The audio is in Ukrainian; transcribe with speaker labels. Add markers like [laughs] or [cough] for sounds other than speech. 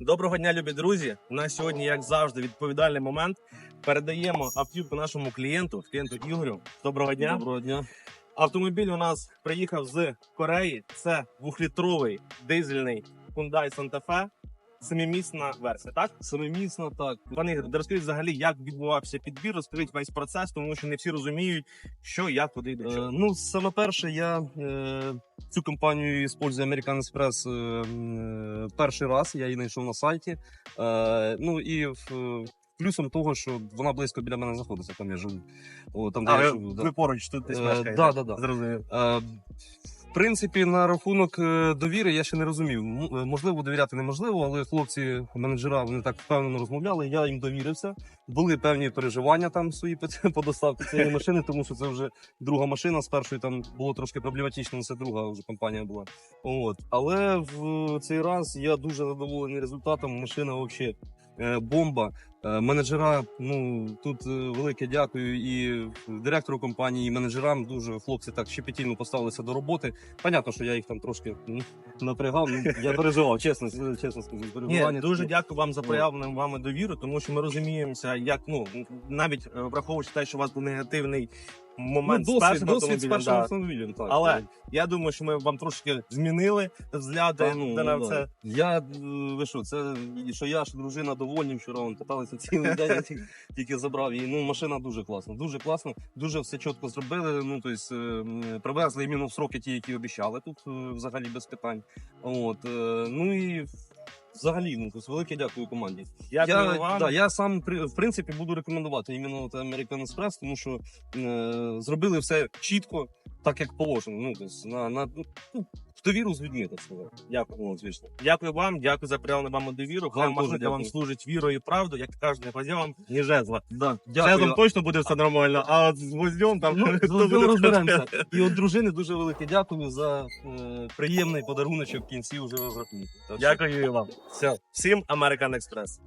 Speaker 1: Доброго дня, любі друзі. У нас сьогодні, як завжди, відповідальний момент. Передаємо автівку нашому клієнту, клієнту Ігорю. Доброго дня.
Speaker 2: Доброго дня.
Speaker 1: Автомобіль у нас приїхав з Кореї. Це двохлітровий дизельний Hyundai Santa Fe. Семимісна версія, так?
Speaker 2: Семимісно, так.
Speaker 1: Пане Ігор, розкажіть взагалі, як відбувався підбір, розкажіть весь процес, тому що не всі розуміють, що, як, куди і до
Speaker 2: Е, ну, саме перше, я е, цю компанію використовую American Express е, е, перший раз. Я її знайшов на сайті. Е, ну і в, плюсом того, що вона близько біля мене знаходиться, там я живу. О, там, де
Speaker 1: А,
Speaker 2: я
Speaker 1: ви,
Speaker 2: да.
Speaker 1: поруч тут десь
Speaker 2: Е,
Speaker 1: мешкаєте?
Speaker 2: да, да, да.
Speaker 1: Зрозумів.
Speaker 2: Е, Принципі, на рахунок е, довіри я ще не розумів. Е, Можливо, довіряти неможливо, але хлопці, менеджера, вони так впевнено розмовляли. Я їм довірився. Були певні переживання там свої по- [laughs] по доставці цієї машини, тому що це вже друга машина. З першої там було трошки проблематично, але це друга вже компанія була. От. Але в цей раз я дуже задоволений результатом. Машина взагалі бомба. Е, Менеджера, ну тут е, велике дякую і директору компанії, і менеджерам. Дуже хлопці так щепетільно поставилися до роботи. Понятно, що я їх там трошки напрягав. Ну, я переживав, чесно, чесно скажу.
Speaker 1: Ні, дуже дякую вам за
Speaker 2: Ну.
Speaker 1: проявлену вами довіру, тому що ми розуміємося, як ну навіть е, враховуючи те, що у вас був негативний
Speaker 2: Ну,
Speaker 1: момент з
Speaker 2: досвід,
Speaker 1: першим
Speaker 2: досвід з першим
Speaker 1: да.
Speaker 2: автомобілем. Так,
Speaker 1: Але
Speaker 2: так.
Speaker 1: я думаю, що ми вам трошки змінили взгляди
Speaker 2: Та, ну,
Speaker 1: на
Speaker 2: ну,
Speaker 1: це.
Speaker 2: Я е, ви що, це що я, що дружина довольні вчора вон каталися цілий [laughs] день, я тільки, тільки забрав її. Ну, машина дуже класна, дуже класна, дуже все чітко зробили. Ну, тобто, е, привезли іменно в сроки ті, які обіцяли тут, е, взагалі без питань. От, ну і взагалі, ну, тобто, велике дякую команді.
Speaker 1: Дякую
Speaker 2: я,
Speaker 1: вам.
Speaker 2: Да, я сам в принципі буду рекомендувати іменно American Express, тому що е, зробили все чітко, так як положено. Ну, тобто, на, на ну, в довіру з людьми, так сказати. Дякую, от, звісно.
Speaker 1: Дякую вам, дякую за проявлену вам довіру. Хай
Speaker 2: Вам дуже
Speaker 1: вам
Speaker 2: дякую.
Speaker 1: служить вірою і правдою, як кажуть, не позявам, ні жезла.
Speaker 2: Да,
Speaker 1: Жезлом точно буде все нормально, а з гвоздем там
Speaker 2: Ну, [laughs]
Speaker 1: то
Speaker 2: з
Speaker 1: буде
Speaker 2: розберемося. І от дружини дуже велике дякую за е, приємний подаруночок в кінці вже розрахунку. Так що-
Speaker 1: Дякую і вам. Все, всім American Express.